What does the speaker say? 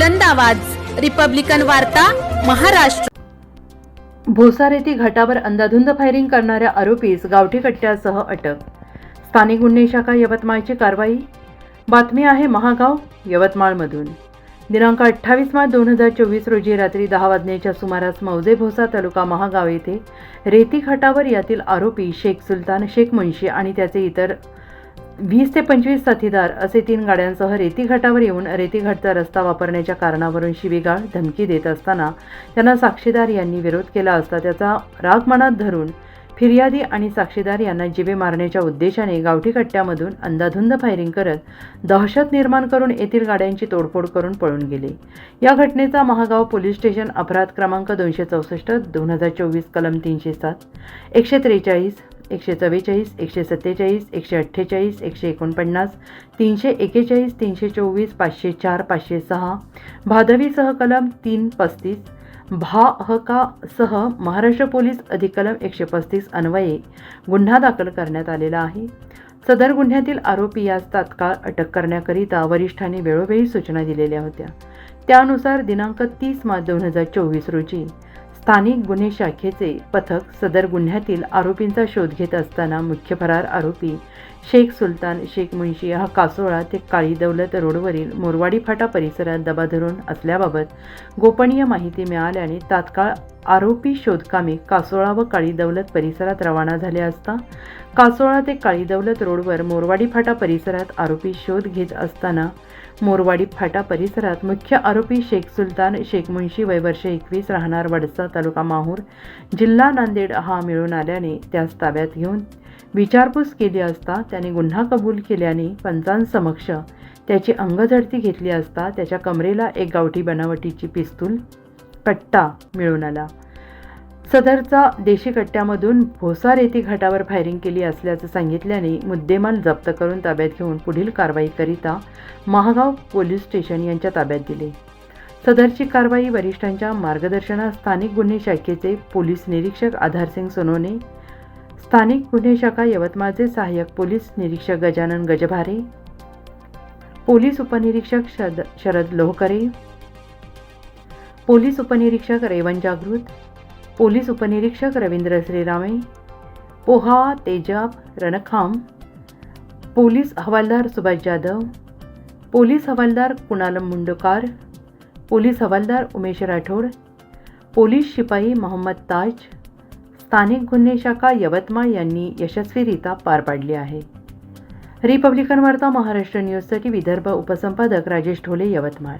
बुलंद आवाज. रिपब्लिकन वार्ता महाराष्ट्र. भोसार येथे घाटावर अंदाधुंद फायरिंग करणाऱ्या आरोपीस गावठी कट्ट्यासह अटक. स्थानिक गुन्हे शाखा यवतमाळची कारवाई. बातमी आहे महागाव यवतमाळमधून. दिनांक अठ्ठावीस मार्च दोन हजार चोवीस रोजी रात्री दहा वाजण्याच्या सुमारास मौजे भोसा तालुका महागाव येथे रेती घाटावर यातील आरोपी शेख सुलतान शेख मुंशी आणि त्याचे इतर वीस ते पंचवीस साथीदार असे तीन गाड्यांसह रेतीघाटावर येऊन रेतीघाटचा रस्ता वापरण्याच्या कारणावरून शिवीगाळ धमकी देत असताना त्यांना साक्षीदार यांनी विरोध केला असता त्याचा राग मनात धरून फिर्यादी आणि साक्षीदार यांना जिवे मारण्याच्या उद्देशाने गावठी कट्ट्यामधून अंदाधुंद फायरिंग करत दहशत निर्माण करून येथील गाड्यांची तोडफोड करून पळून गेले. या घटनेचा महागाव पोलीस स्टेशन अपराध क्रमांक दोनशे चौसष्ट दोन हजार चोवीस कलम तीनशे सात एकशे त्रेचाळीस एकशे चव्वेचाळीस एकशे सत्तेचाळीस एकशे अठ्ठेचाळीस एकशे एकोणपन्नास तीनशे एकेचाळीस तीनशे चोवीस पाचशे चार पाचशे सहा भादवीसह कलम तीन पस्तीस भा हकासह महाराष्ट्र पोलीस अधिकलम एकशे पस्तीस अन्वये गुन्हा दाखल करण्यात आलेला आहे. सदर गुन्ह्यातील आरोपी यास तात्काळ अटक करण्याकरिता वरिष्ठांनी वेळोवेळी सूचना दिलेल्या होत्या. त्यानुसार दिनांक तीस मार्च दोन हजार चोवीस रोजी स्थानिक गुन्हे शाखेचे पथक सदर गुन्ह्यातील आरोपींचा शोध घेत असताना मुख्य फरार आरोपी शेख सुलतान शेख मुंशी हा कासोळा ते काळी दौलत रोडवरील मोरवाडी फाटा परिसरात दबा धरून असल्याबाबत गोपनीय माहिती मिळाल्याने तात्काळ आरोपी शोधकामी कासोळा व काळी दौलत परिसरात रवाना झाले असता कासोळा ते काळी दौलत रोडवर मोरवाडी फाटा परिसरात आरोपी शोध घेत असताना मोरवाडी फाटा परिसरात मुख्य आरोपी शेख सुलतान शेख मुंशी वयवर्ष एकवीस राहणार वडसा तालुका माहूर. जिल्हा नांदेड हा मिळून आल्याने त्यास ताब्यात घेऊन विचारपूस केली असता त्याने गुन्हा कबूल केल्याने पंचांसमक्ष त्याची अंगझडती घेतली असता त्याच्या कमरेला एक गावठी बनावटीची पिस्तूल कट्टा मिळून आला. सदरचा देशी कट्ट्यामधून भोसार येथे घाटावर फायरिंग केली असल्याचं सांगितल्याने मुद्देमाल जप्त करून ताब्यात घेऊन पुढील कारवाईकरिता महागाव पोलीस स्टेशन यांच्या ताब्यात दिले. सदरची कारवाई वरिष्ठांच्या मार्गदर्शनात स्थानिक गुन्हे शाखेचे पोलीस निरीक्षक आधारसिंग सोनोने स्थानिक गुन्हे शाखा यवतमाळचे सहाय्यक पोलीस निरीक्षक गजानन गजभारे पोलीस उपनिरीक्षक शरद शरद लोहकरे पोलीस उपनिरीक्षक रेवन जागृत पोलीस उपनिरीक्षक रवींद्र श्रीरामे पोहा तेजाब रणखाम पोलीस हवालदार सुभाष जाधव पोलीस हवालदार कुणालम मुंडकार पोलीस हवालदार उमेश राठोड पोलीस शिपाई मोहम्मद ताज स्थानिक गुन्हे शाखा यवतमाळ यांनी यशस्वीरित्या पार पाडली आहे. रिपब्लिकन वार्ता महाराष्ट्र न्यूजसाठी विदर्भ उपसंपादक राजेश ढोले यवतमाळ.